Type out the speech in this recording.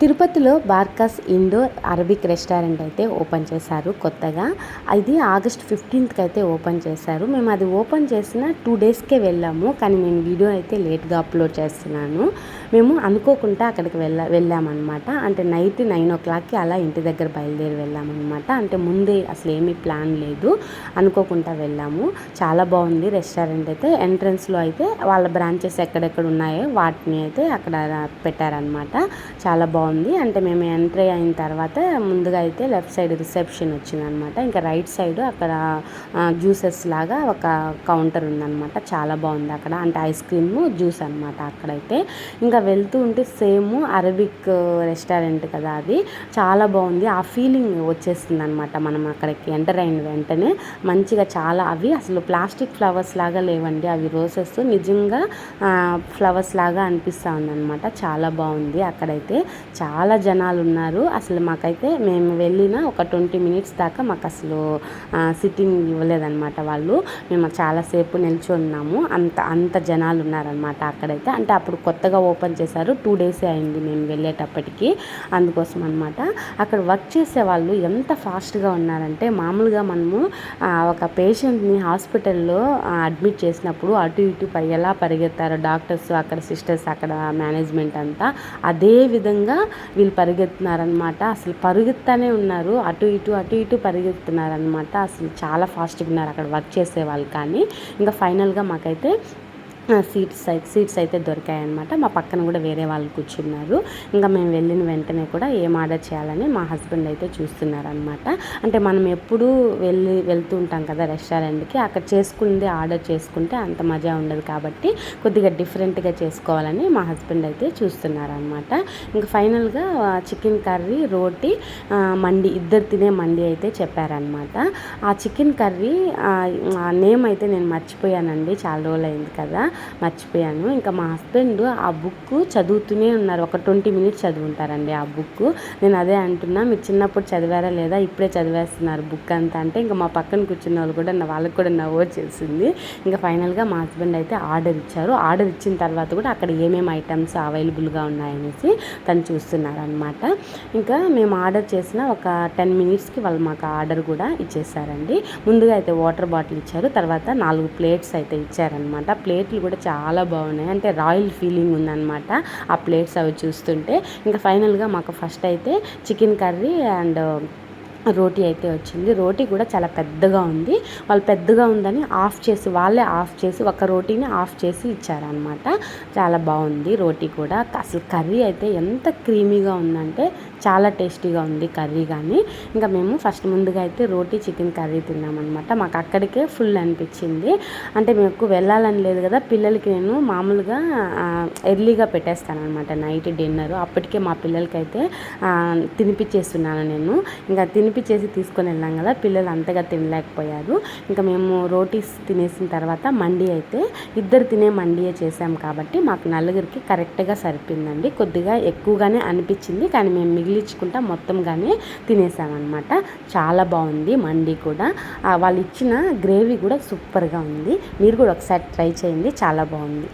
తిరుపతిలో Barkas indoor Arabic restaurant అయితే open చేశారు కొత్తగా. ఇది ఆగస్ట్ ఫిఫ్టీన్త్కి అయితే ఓపెన్ చేశారు. మేము అది ఓపెన్ చేసిన టూ డేస్కే వెళ్ళాము. కానీ నేను వీడియో అయితే లేట్గా అప్లోడ్ చేస్తున్నాను. మేము అనుకోకుండా అక్కడికి వెళ్ళా వెళ్ళామన్నమాట. అంటే నైట్ నైన్ ఓ క్లాక్కి అలా ఇంటి దగ్గర బయలుదేరి వెళ్ళామన్నమాట. అంటే ముందే అసలు ఏమీ ప్లాన్ లేదు. అనుకోకుండా వెళ్ళాము. చాలా బాగుంది రెస్టారెంట్ అయితే. ఎంట్రన్స్లో అయితే వాళ్ళ బ్రాంచెస్ ఎక్కడెక్కడ ఉన్నాయో వాటిని అయితే అక్కడ పెట్టారనమాట చాలా బాగుంది. బాగుంది. అంటే మేము ఎంట్రీ అయిన తర్వాత ముందుగా అయితే లెఫ్ట్ సైడ్ రిసెప్షన్ వచ్చిందనమాట. ఇంకా రైట్ సైడ్ అక్కడ జ్యూసెస్ లాగా ఒక కౌంటర్ ఉందనమాట. చాలా బాగుంది అక్కడ. అంటే ఐస్ క్రీమ్ జ్యూస్ అనమాట అక్కడైతే. ఇంకా వెళ్తూ ఉంటే సేమ్ అరబిక్ రెస్టారెంట్ కదా అది. చాలా బాగుంది. ఆ ఫీలింగ్ వచ్చేస్తుంది అనమాట మనం అక్కడికి ఎంటర్ అయిన వెంటనే. మంచిగా చాలా అవి అసలు ప్లాస్టిక్ ఫ్లవర్స్ లాగా లేవండి. అవి రోసెస్ నిజంగా ఫ్లవర్స్ లాగా అనిపిస్తూ ఉందన్నమాట చాలా బాగుంది అక్కడైతే. చాలా జనాలు ఉన్నారు అసలు మాకైతే మేము వెళ్ళిన ఒక ట్వంటీ మినిట్స్ దాకా మాకు అసలు సిట్టింగ్ ఇవ్వలేదన్నమాట వాళ్ళు. మేము చాలాసేపు నిల్చున్నాము. అంత అంత జనాలు ఉన్నారనమాట అక్కడైతే. అంటే అప్పుడు కొత్తగా ఓపెన్ చేశారు. టూ డేసే అయింది మేము వెళ్ళేటప్పటికి. అందుకోసం అనమాట అక్కడ వర్క్ చేసే వాళ్ళు ఎంత ఫాస్ట్గా ఉన్నారంటే మామూలుగా మనము ఒక పేషెంట్ని హాస్పిటల్లో అడ్మిట్ చేసినప్పుడు అటు ఇటు ఎలా పరిగెత్తారో డాక్టర్స్ అక్కడ సిస్టర్స్ అక్కడ మేనేజ్మెంట్ అంతా అదే విధంగా వీళ్ళు పరిగెత్తున్నారనమాట అసలు పరుగెత్తానే ఉన్నారు. అటు ఇటు అటు ఇటు పరిగెత్తున్నారనమాట అసలు చాలా ఫాస్ట్గా ఉన్నారు అక్కడ వర్క్ చేసే వాళ్ళు కానీ. ఇంకా ఫైనల్గా మాకైతే సీట్స్ సీట్స్ అయితే దొరికాయనమాట మా పక్కన కూడా వేరే వాళ్ళు కూర్చున్నారు. ఇంకా మేము వెళ్ళిన వెంటనే కూడా ఏం ఆర్డర్ చేయాలని మా హస్బెండ్ అయితే చూస్తున్నారనమాట అంటే మనం ఎప్పుడు వెళ్ళి వెళ్తూ ఉంటాం కదా రెస్టారెంట్కి. అక్కడ చేసుకుంది ఆర్డర్ చేసుకుంటే అంత మజా ఉండదు కాబట్టి కొద్దిగా డిఫరెంట్గా చేసుకోవాలని మా హస్బెండ్ అయితే చూస్తున్నారనమాట ఇంకా ఫైనల్గా చికెన్ కర్రీ రోటీ మండి ఇద్దరు తినే మండి అయితే చెప్పారనమాట ఆ చికెన్ కర్రీ నేమ్ అయితే నేను మర్చిపోయానండి. చాలా రోజులు అయింది కదా. మర్చిపోయాను. ఇంకా మా హస్బెండ్ ఆ బుక్ చదువుతూనే ఉన్నారు. ఒక ట్వంటీ మినిట్స్ చదువుంటారండి ఆ బుక్ నేను అదే అంటున్నా మీరు చిన్నప్పుడు చదివారా లేదా? ఇప్పుడే చదివేస్తున్నారు బుక్ అంతా. అంటే ఇంకా మా పక్కన కూర్చున్న వాళ్ళు కూడా వాళ్ళకి కూడా నవ్వు చేసింది ఇంకా ఫైనల్గా మా హస్బెండ్ అయితే ఆర్డర్ ఇచ్చారు. ఆర్డర్ ఇచ్చిన తర్వాత కూడా అక్కడ ఏమేమి ఐటమ్స్ అవైలబుల్గా ఉన్నాయనేసి తను చూస్తున్నారనమాట ఇంకా మేము ఆర్డర్ చేసిన ఒక టెన్ మినిట్స్కి వాళ్ళు మాకు ఆర్డర్ కూడా ఇచ్చేసారండి. ముందుగా అయితే వాటర్ బాటిల్ ఇచ్చారు. తర్వాత నాలుగు ప్లేట్స్ అయితే ఇచ్చారనమాట ప్లేట్లు కూడా చాలా బాగున్నాయి. అంటే రాయల్ ఫీలింగ్ ఉందన్నమాట ఆ ప్లేట్స్ అవి చూస్తుంటే. ఇంకా ఫైనల్గా మాకు ఫస్ట్ అయితే చికెన్ కర్రీ అండ్ రోటీ అయితే వచ్చింది. రోటీ కూడా చాలా పెద్దగా ఉంది. వాళ్ళు పెద్దగా ఉందని ఆఫ్ చేసి వాళ్ళే ఆఫ్ చేసి ఒక రోటీని ఆఫ్ చేసి ఇచ్చారనమాట చాలా బాగుంది రోటీ కూడా. అసలు కర్రీ అయితే ఎంత క్రీమీగా ఉందంటే చాలా టేస్టీగా ఉంది కర్రీ కానీ. ఇంకా మేము ఫస్ట్ ముందుగా అయితే రోటీ చికెన్ కర్రీ తిన్నామన్నమాట. మాకు అక్కడికే ఫుల్ అనిపించింది. అంటే మేము ఎక్కువ వెళ్ళాలని లేదు కదా. పిల్లలకి నేను మామూలుగా ఎర్లీగా పెట్టేస్తానమాట నైట్ డిన్నర్. అప్పటికే మా పిల్లలకైతే తినిపించేస్తున్నాను నేను. ఇంకా తినిపి చేసి తీసుకొని వెళ్ళాం కదా పిల్లలు అంతగా తినలేకపోయారు. ఇంకా మేము రోటీస్ తినేసిన తర్వాత మండి అయితే ఇద్దరు తినే మండియే చేసాం కాబట్టి మాకు నలుగురికి కరెక్ట్గా సరిపోయిందండి. కొద్దిగా ఎక్కువగానే అనిపించింది కానీ మేము మిగిలించుకుంటా మొత్తంగానే తినేసామన్నమాట. చాలా బాగుంది మండి కూడా. వాళ్ళు ఇచ్చిన గ్రేవీ కూడా సూపర్గా ఉంది. మీరు కూడా ఒకసారి ట్రై చేయండి చాలా బాగుంది.